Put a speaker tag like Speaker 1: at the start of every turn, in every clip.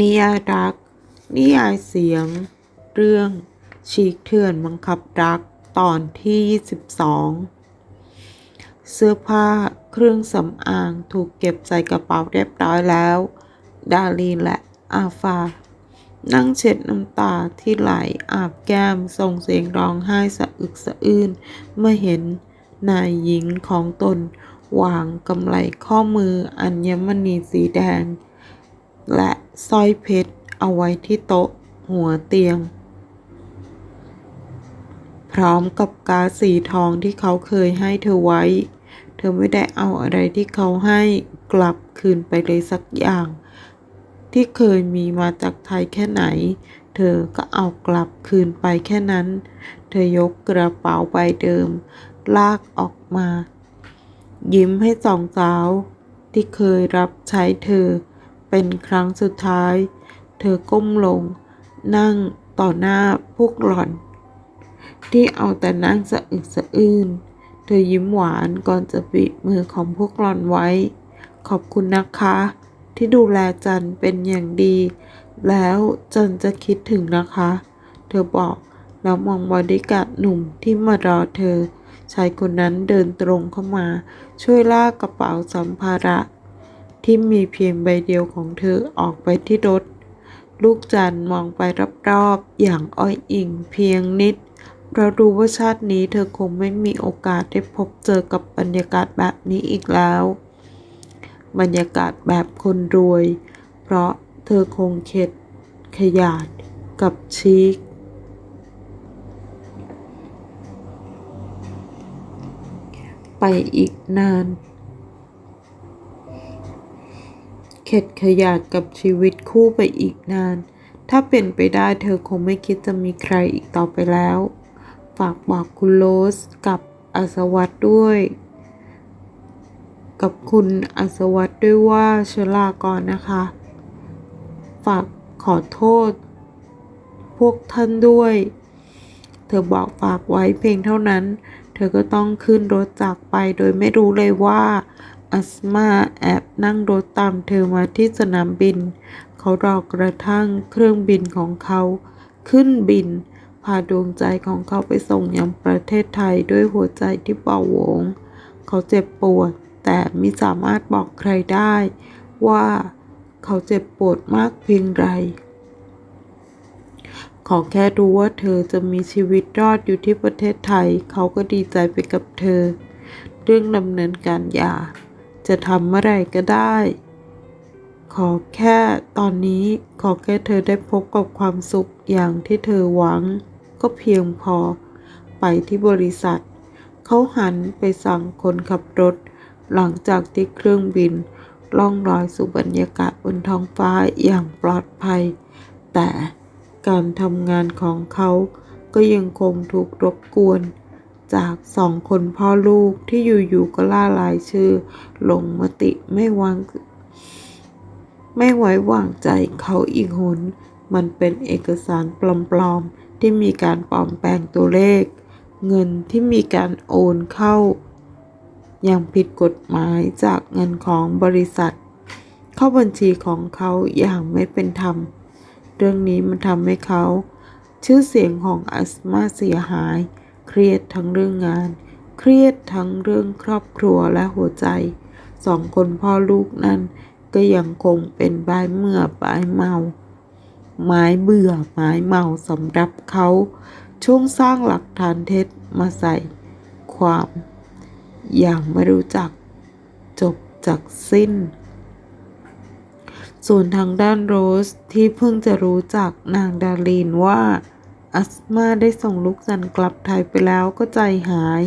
Speaker 1: นิยายรัก นิยายเสียง เรื่องฉีกเถื่อนบังคับรักตอนที่ 22 เสื้อผ้าเครื่องสำอางถูกเก็บใส่กระเป๋าเรียบร้อยแล้ว ดาลีนและอาฟา นั่งเช็ดน้ำตาที่ไหลอาบแก้มส่งเสียงร้องไห้สะอึกสะอื้นเมื่อเห็นนายหญิงของตนวางกำไลข้อมืออัญมณีสีแดง และสร้อยเพชรเอาไว้ที่โต๊ะหัวเตียง พร้อมกับกาสีทองที่เขาเคยให้เธอไว้ เธอไม่ได้เอาอะไรที่เขาให้กลับคืนไปเลยสักอย่าง ที่เคยมีมาจากไทยแค่ไหน เธอก็เอากลับคืนไปแค่นั้น เธอยกกระเป๋าใบเดิม ลากออกมา ยิ้มให้สองสาวที่เคยรับใช้เธอ เป็นครั้งสุดท้าย เธอก้มลง นั่งต่อหน้าพวกหล่อน ที่เอาแต่นั่งสะอึกสะอื้น เธอยิ้มหวานก่อนจะปิดมือของพวกหล่อนไว้ ขอบคุณนะคะ ที่ดูแลจันเป็นอย่างดี แล้วจันจะคิดถึงนะคะ เธอบอกแล้วมองบอดี้การ์ดหนุ่มที่มารอเธอ ชายคนนั้นเดินตรงเข้ามา ช่วยลากกระเป๋าสัมภาระ ที่มีเพียงใบเดียวของเธอออกไปที่รถ ลูกจันมองไปรอบๆ อย่างอ้อยอิงเพียงนิด เพราะรู้ว่าชาตินี้เธอคงไม่มีโอกาสได้พบเจอกับบรรยากาศแบบนี้อีกแล้ว บรรยากาศแบบคนรวย เพราะเธอคงเข็ดขยาดกับชีคไปอีกนาน เข็ดขยาดกับชีวิตคู่ไปอีกนาน ถ้าเป็นไปได้เธอคงไม่คิดจะมีใครอีกต่อไปแล้ว ฝากบอกคุณโรสกับอัศวัตด้วย กับคุณอัศวัตด้วยว่าเชลาก่อนนะคะ ฝากขอโทษ พวกท่านด้วย เธอบอกฝากไว้เพียงเท่านั้น เธอก็ต้องขึ้นรถจากไปโดยไม่รู้เลยว่า อัสมาแอบนั่งรถตามเธอมาที่สนามบิน เขารอกระทั่งเครื่องบินของเขา ขึ้นบิน พาดวงใจของเขาไปส่งยังประเทศไทยด้วยหัวใจที่เป่าหวง เขาเจ็บปวด แต่ไม่สามารถบอกใครได้ ว่าเขาเจ็บปวดมากเพียงไรขอแค่รู้ว่าเธอจะมีชีวิตรอดอยู่ที่ประเทศไทย เขาก็ดีใจไปกับเธอ เรื่องดำเนินการหย่า จะทำเมื่อไรก็ได้ ขอแค่ตอนนี้ขอแค่เธอได้พบกับความสุขอย่างที่เธอหวัง ก็เพียงพอ ไปที่บริษัท เขาหันไปสั่งคนขับรถ หลังจากที่เครื่องบินล่องลอยสู่บรรยากาศบนท้องฟ้าอย่างปลอดภัย แต่การทำงานของเขาก็ยังคงถูกรบกวน จากสองคนพ่อลูกที่อยู่ๆก็ล่ารายชื่อ ลงมติไม่วางไม่ไว้วางใจเขาอีกหน มันเป็นเอกสารปลอมๆ ที่มีการปลอมแปลงตัวเลข เงินที่มีการโอนเข้าอย่างผิดกฎหมายจากเงินของบริษัท เข้าบัญชีของเขาอย่างไม่เป็นธรรม เรื่องนี้มันทำให้เขา ชื่อเสียงของอัสมาเสียหาย รียดทั้งเรื่องงาน เครียดทั้งเรื่องครอบครัวและหัวใจ สองคนพ่อลูกนั้น ก็ยังคงเป็นบายเมื่อบายเมา ไม้เบื่อไม้เมาสำหรับเขา ช่วงสร้างหลักฐานเท็จมาใส่ความ อย่างไม่รู้จัก จบจากสิ้น ส่วนทางด้านโรสที่เพิ่งจะรู้จักนางดาลีนว่า อัสมาได้ส่งลูกจันกลับไทยไปแล้วก็ใจหาย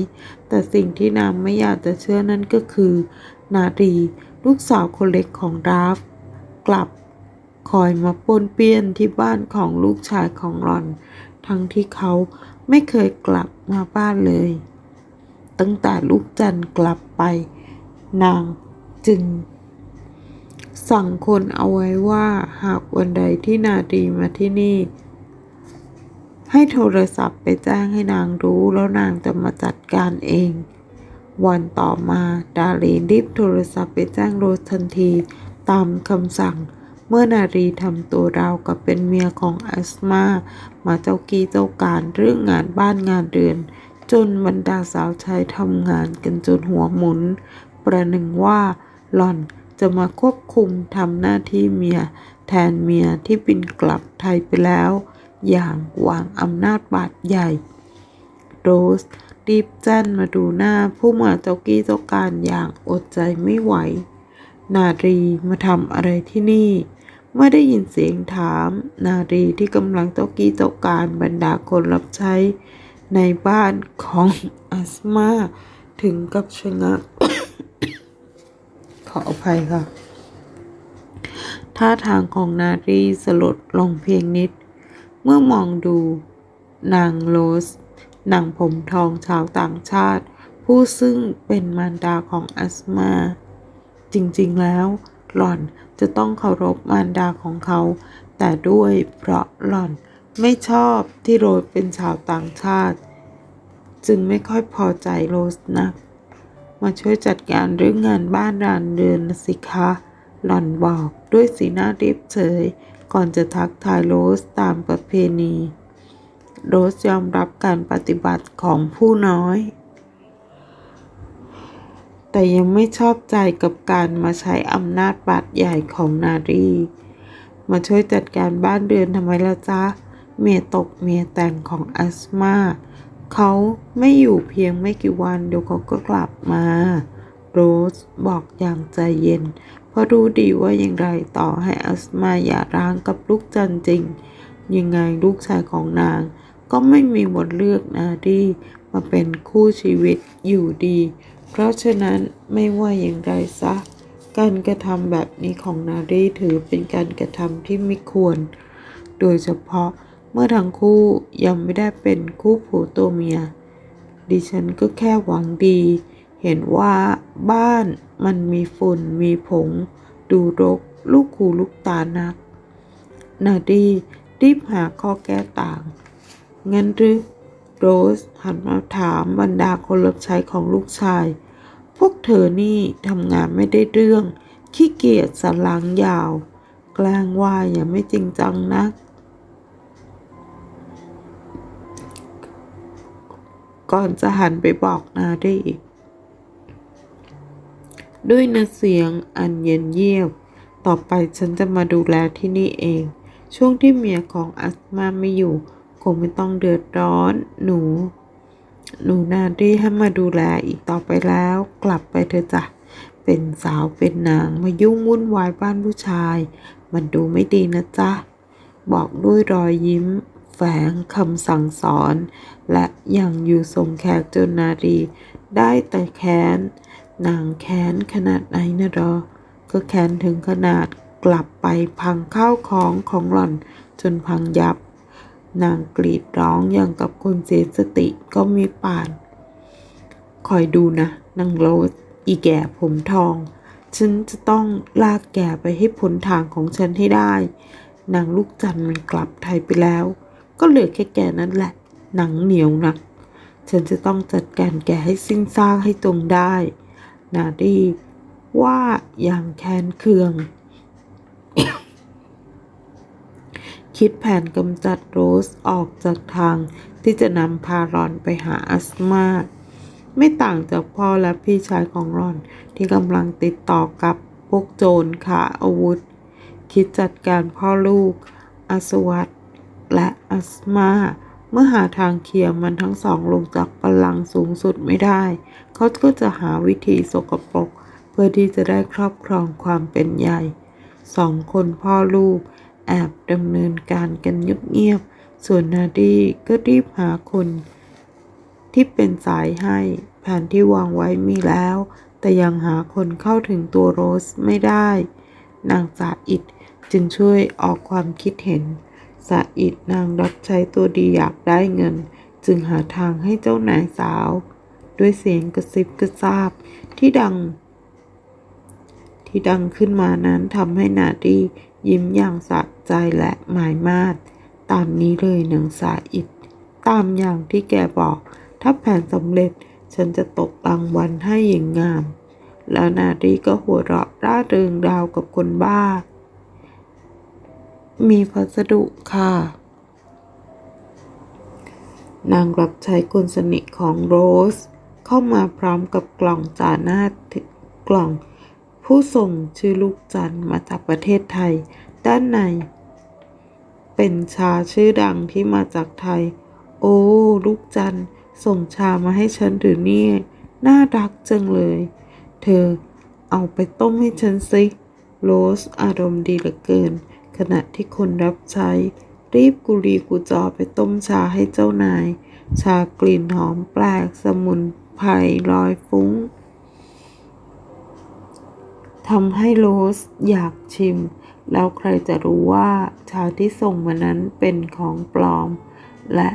Speaker 1: แต่สิ่งที่นางไม่อยากจะเชื่อนั่นก็คือ นาดีลูกสาวคนเล็กของราฟ กลับคอยมาปนเปี้ยนที่บ้านของลูกชายของหลอน ทั้งที่เขาไม่เคยกลับมาบ้านเลย ตั้งแต่ลูกจันกลับไป นางจึง สั่งคนเอาไว้ว่าหากวันใดที่นาดีมาที่นี่ ให้โทรศัพท์ไปแจ้งให้นางรู้แล้วนางจะมาจัดการเอง วันต่อมาดาลีนรีบโทรศัพท์ไปแจ้งโรสทันทีตามคำสั่ง เมื่อนารีทำตัวราวกับเป็นเมียของอัสมา มาเจ้ากี้เจ้าการเรื่องงานบ้านงานเรือน จนบรรดาสาวใช้ทำงานกันจนหัวหมุน ประหนึ่งว่าหล่อนจะมาควบคุมทำหน้าที่เมีย แทนเมียที่บินกลับไทยไปแล้ว อย่างวางอำนาจบาดใหญ่ โรสรีบแจ้นมาดูหน้าผู้มาเจ้ากี้เจ้าการอย่างอดใจไม่ไหว นารีมาทำอะไรที่นี่เมื่อได้ยินเสียงถาม นารีที่กำลังเจ้ากี้เจ้าการบรรดาคนรับใช้ ในบ้านของอัสมาถึงกับชะงักขออภัยค่ะ ท่าทางของนารีสลดลงเพียงนิด เมื่อมองดู นางโรสนางผมทองชาวต่างชาติ ผู้ซึ่งเป็นมารดาของอัสมา จริงๆแล้ว หล่อนจะต้องเคารพมารดาของเขา แต่ด้วยเพราะหล่อนไม่ชอบที่โรสเป็นชาวต่างชาติ จึงไม่ค่อยพอใจโรสนักมาช่วยจัดการเรื่องงานบ้านรานเรือนสิคะ หล่อนบอกด้วยสีหน้าเรียบเฉย ก่อนจะทักทายโรสตามประเพณี โรสยอมรับการปฏิบัติของผู้น้อย แต่ยังไม่ชอบใจกับการมาใช้อำนาจบาดใหญ่ของนารี มาช่วยจัดการบ้านเรือนทำไมล่ะจ๊ะ เมียตกเมียแต่งของอัสมาเขาไม่อยู่เพียงไม่กี่วันเดี๋ยวเขาก็กลับมา โรสบอกอย่างใจเย็น ราะรู้ดีว่าอย่างไรต่อให้อัสมาอย่าร้างกับลูกจันจริง ยังไงลูกชายของนาง ก็ไม่มีบทเลือกนาดีมาเป็นคู่ชีวิตอยู่ดี เพราะฉะนั้นไม่ว่าอย่างไรซะ การกระทำแบบนี้ของนารีถือเป็นการกระทำที่ไม่ควร โดยเฉพาะเมื่อทั้งคู่ยังไม่ได้เป็นคู่ผัวตัวเมีย ดิฉันก็แค่หวังดี เห็นว่าบ้านมันมีฝุ่นมีผง ดูรก ลูกหูลูกตานัก นาดีรีบหาข้อแก้ต่าง งั้นหรือโรสหันมาถามบรรดาคนรับใช้ของลูกชาย พวกเธอนี่ทำงานไม่ได้เรื่อง ขี้เกียจสันหลังยาว แกล้งว่าอย่าไม่จริงจังนัก ก่อนจะหันไปบอกนารีด้ ด้วยน้ำเสียงอันเย็นเยียบ ต่อไปฉันจะมาดูแลที่นี่เอง ช่วงที่เมียของอัสมาไม่อยู่ คงไม่ต้องเดือดร้อน หนู หนูนาดีให้มาดูแลอีกต่อไปแล้ว กลับไปเถอะจ้ะ เป็นสาวเป็นนางมายุ่งวุ่นวายบ้านผู้ชาย มันดูไม่ดีนะจ๊ะ บอกด้วยรอยยิ้มแฝงคำสั่งสอน และยังอยู่ทรงแขกจนนารีได้แต่แค้น นางแค้นขนาดไหนนะรอก็แค้นถึงขนาดกลับไปพังข้าวของของหล่อนจนพังยับ นางกรีดร้องอย่างกับคนเสียสติก็มีป่าน คอยดูนะนางโรสอีแก่ผมทอง ฉันจะต้องลากแกไปให้พ้นทางของฉันให้ได้ นางลูกจันทร์มันกลับไทยไปแล้ว ก็เหลือแค่แกนั่นแหละ หนังเหนียวนัก ฉันจะต้องจัดการแกให้สิ้นซากให้ตรงได้ นาดี ว่าอย่างแค้นเคือง คิดแผนกำจัดโรสออกจากทางที่จะนำพารอนไปหาอัสมาไม่ต่างจากพ่อและพี่ชายของรอนที่กำลังติดต่อกับพวกโจรขาอาวุธ คิดจัดการพ่อลูก อสวัตและอัสมา เมื่อหาทางเคลียร์มันทั้งสองลงจากบัลลังก์สูงสุดไม่ได้ เขาก็จะหาวิธีสกปรก เพื่อที่จะได้ครอบครองความเป็นใหญ่ สองคนพ่อลูก แอบดำเนินการกันเงียบๆ ส่วนนาดีก็รีบหาคน ที่เป็นสายให้ แผนที่วางไว้มีแล้ว แต่ยังหาคนเข้าถึงตัวโรสไม่ได้ นางสาอิดจึงช่วยออกความคิดเห็น สาอิดนางรับใช้ตัวดีอยากได้เงิน จึงหาทางให้เจ้านายสาว ด้วยเสียงกระซิบกระซาบที่ดัง ที่ดังขึ้นมานั้นทำให้นาดียิ้มอย่างสะใจและหมายมาดตามนี้เลยนางสาอิดตามอย่างที่แกบอก ถ้าแผนสำเร็จฉันจะตกรางวัลให้อย่างงาม แล้วนาดีก็หัวเราะร่าเริงราวกับคนบ้า มีพัสดุค่ะ นางรับใช้คนสนิทของโรส เข้ามาพร้อมกับกล่องจาหน้ากล่อง ผู้ส่งชื่อลูกจันมาจากประเทศไทย ด้านใน เป็นชาชื่อดังที่มาจากไทย โอ้ ลูกจันส่งชามาให้ฉันหรือเนี่ยน่ารักจังเลย เธอเอาไปต้มให้ฉันสิโรสอารมณ์ดีเหลือเกิน ขณะที่คนรับใช้รีบกุลีกุจอไปต้มชาให้เจ้านาย ชากลิ่นหอมแปลกสมุนไพรลอยฟุ้งทำให้โรสอยากชิม แล้วใครจะรู้ว่าชาที่ส่งมานั้นเป็นของปลอม และ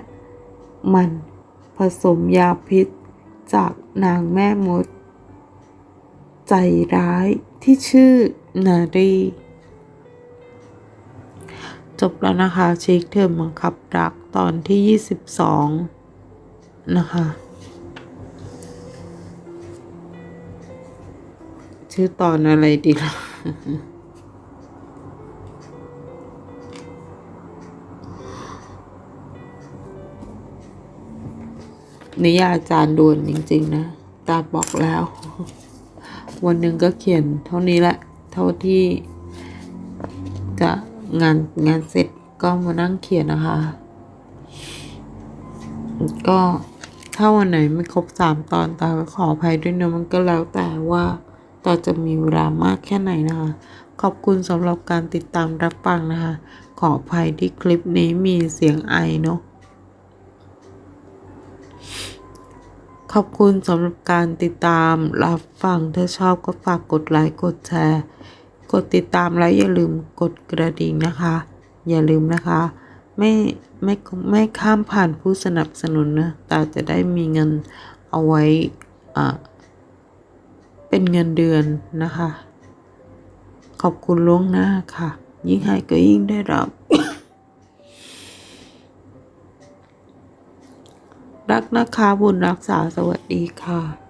Speaker 1: มันผสมยาพิษจากนางแม่มด ใจร้ายที่ชื่อนารี จบแล้วนะคะเช็คเทอมบังคับรักตอนที่ 22 นะคะ ชื่อตอนอะไรดีล่ะนิยายอาจารย์ด่วนจริง ๆ นะตาบอกแล้ว วันหนึ่งก็เขียนเท่านี้แหละ เท่าที่จะ งานงานเสร็จก็มานั่งเขียนนะคะ ก็ถ้าวันไหนไม่ครบสามตอนตาก็ขออภัยด้วยเนะมันก็แล้วแต่ว่าตาจะมีเวลามากแค่ไหนนะคะ ขอบคุณสำหรับการติดตามรับฟังนะคะ ขออภัยที่คลิปนี้มีเสียงไอเนาะขอบคุณสำหรับการติดตามรับฟังถ้าชอบก็ฝากกดไลค์กดแชร์ กดติดตามแล้วอย่าลืมกดกระดิ่งนะคะ อย่าลืมนะคะ ไม่ไม่ไม่ข้ามผ่านผู้สนับสนุนนะตาจะได้มีเงินเอาไว้อ่าเป็นเงินเดือนนะคะ ขอบคุณล่วงหน้าค่ะ ยิ่งให้ก็ยิ่งได้รับรักนะคะบุญรักษาสวัสดีค่ะ